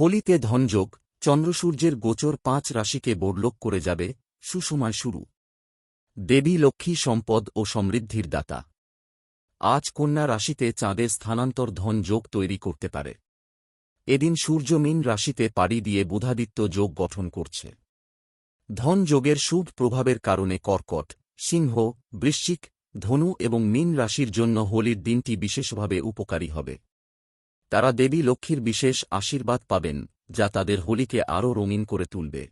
হোলিতে ধনযোগ, চন্দ্রসূর্যের গোচর পাঁচ রাশিকে বোরলোক করে যাবে, সুসময় শুরু। দেবী লক্ষ্মী সম্পদ ও সমৃদ্ধির দাতা। আজ কন্যা রাশিতে চাঁদের স্থানান্তর ধন যোগ তৈরি করতে পারে। এদিন সূর্য মীন রাশিতে পাড়ি দিয়ে বুধাদিত্য যোগ গঠন করছে। ধন যোগের শুভ প্রভাবের কারণে কর্কট, সিংহ, বৃশ্চিক, ধনু এবং মীন রাশির জন্য হোলির দিনটি বিশেষভাবে উপকারী হবে। তারা দেবী লক্ষ্মীর বিশেষ আশীর্বাদ পাবেন, যা তাদের হোলিকে আরও রঙিন করে তুলবে।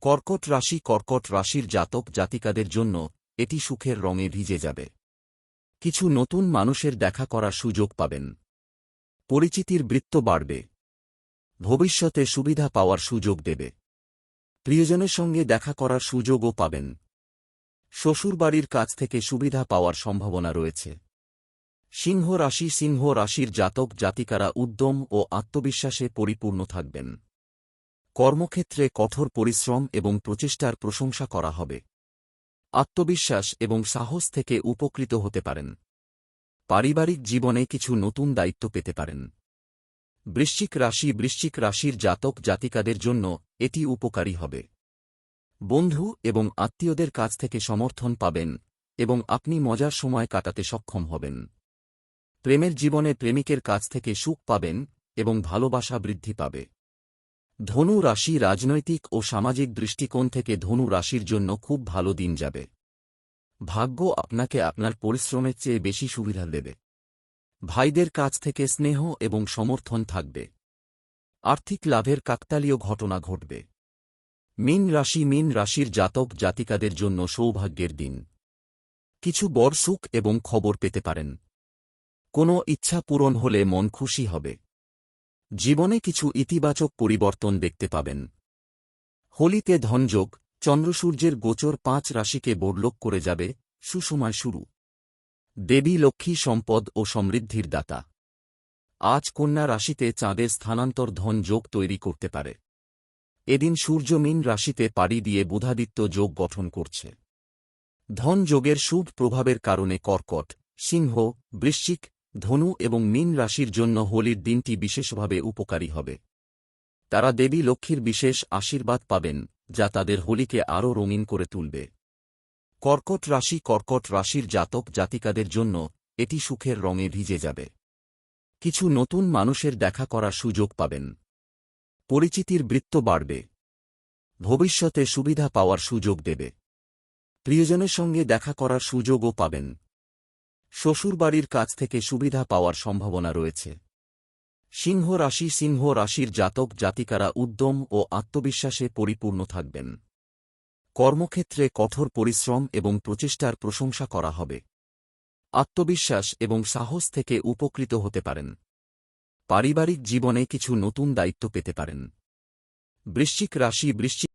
কর্কট রাশি কর্কট রাশির জাতক জাতিকাদের জন্য এটি সুখের রঙে ভিজে যাবে। কিছু নতুন মানুষের দেখা করার সুযোগ পাবেন। পরিচিতির বৃত্ত বাড়বে। ভবিষ্যতে সুবিধা পাওয়ার সুযোগ দেবে। প্রিয়জনের সঙ্গে দেখা করার সুযোগও পাবেন। শ্বশুরবাড়ির কাছ থেকে সুবিধা পাওয়ার সম্ভাবনা রয়েছে। সিংহ রাশি সিংহ রাশির জাতক জাতিকারা উদ্যম ও আত্মবিশ্বাসে পরিপূর্ণ থাকবেন। কর্মক্ষেত্রে কঠোর পরিশ্রম এবং প্রচেষ্টার প্রশংসা করা হবে। আত্মবিশ্বাস এবং সাহস থেকে উপকৃত হতে পারেন। পারিবারিক জীবনে কিছু নতুন দায়িত্ব পেতে পারেন। বৃশ্চিক রাশি বৃশ্চিক রাশির জাতক জাতিকাদের জন্য এটি উপকারী হবে। বন্ধু এবং আত্মীয়দের কাছ থেকে সমর্থন পাবেন এবং আপনি মজার সময় কাটাতে সক্ষম হবেন। প্রেমের জীবনে প্রেমিকের কাছ থেকে সুখ পাবেন এবং ভালোবাসা বৃদ্ধি পাবে। ধনু রাশি রাজনৈতিক ও সামাজিক দৃষ্টিকোণ থেকে ধনু রাশির জন্য খুব ভালো দিন যাবে। ভাগ্য আপনাকে আপনার পরিশ্রমের চেয়ে বেশি সুবিধা দেবে। ভাইদের কাছ থেকে স্নেহ এবং সমর্থন থাকবে। আর্থিক লাভের কাকতালীয় ঘটনা ঘটবে। মিন রাশি মিন রাশির জাতক জাতিকাদের জন্য সৌভাগ্যের দিন। কিছু বড় সুখ এবং খবর পেতে পারেন। কোনো ইচ্ছা পূরণ হলে মন খুশি হবে। জীবনে কিছু ইতিবাচক পরিবর্তন দেখতে পাবেন। হোলিতে ধনযোগ, চন্দ্রসূর্যের গোচর পাঁচ রাশিকে বোরলোক করে যাবে, সুসময় শুরু। দেবী লক্ষ্মী সম্পদ ও সমৃদ্ধির দাতা। আজ কন্যা রাশিতে চাঁদের স্থানান্তর ধন যোগ তৈরি করতে পারে। এদিন সূর্য মীন রাশিতে পাড়ি দিয়ে বুধাদিত্য যোগ গঠন করছে। ধন যোগের শুভ প্রভাবের কারণে কর্কট, সিংহ, বৃশ্চিক ধনু এবং মীন রাশির জন্য হোলির দিনটি বিশেষভাবে উপকারী হবে। তারা দেবী লক্ষ্মীর বিশেষ আশীর্বাদ পাবেন, যা তাদের হোলিকে আরও রঙিন করে তুলবে। কর্কট রাশি কর্কট রাশির জাতক জাতিকাদের জন্য এটি সুখের রঙে ভিজে যাবে। কিছু নতুন মানুষের দেখা করার সুযোগ পাবেন। পরিচিতির বৃত্ত বাড়বে। ভবিষ্যতে সুবিধা পাওয়ার সুযোগ দেবে। প্রিয়জনের সঙ্গে দেখা করার সুযোগও পাবেন। শ্বশুরবাড়ির কাছ থেকে সুবিধা পাওয়ার সম্ভাবনা রয়েছে। সিংহ রাশি সিংহ রাশির জাতক জাতিকারা উদ্যম ও আত্মবিশ্বাসে পরিপূর্ণ থাকবেন। কর্মক্ষেত্রে কঠোর পরিশ্রম এবং প্রচেষ্টার প্রশংসা করা হবে। আত্মবিশ্বাস এবং সাহস থেকে উপকৃত হতে পারেন। পারিবারিক জীবনে কিছু নতুন দায়িত্ব পেতে পারেন। বৃশ্চিক রাশি বৃশ্চিক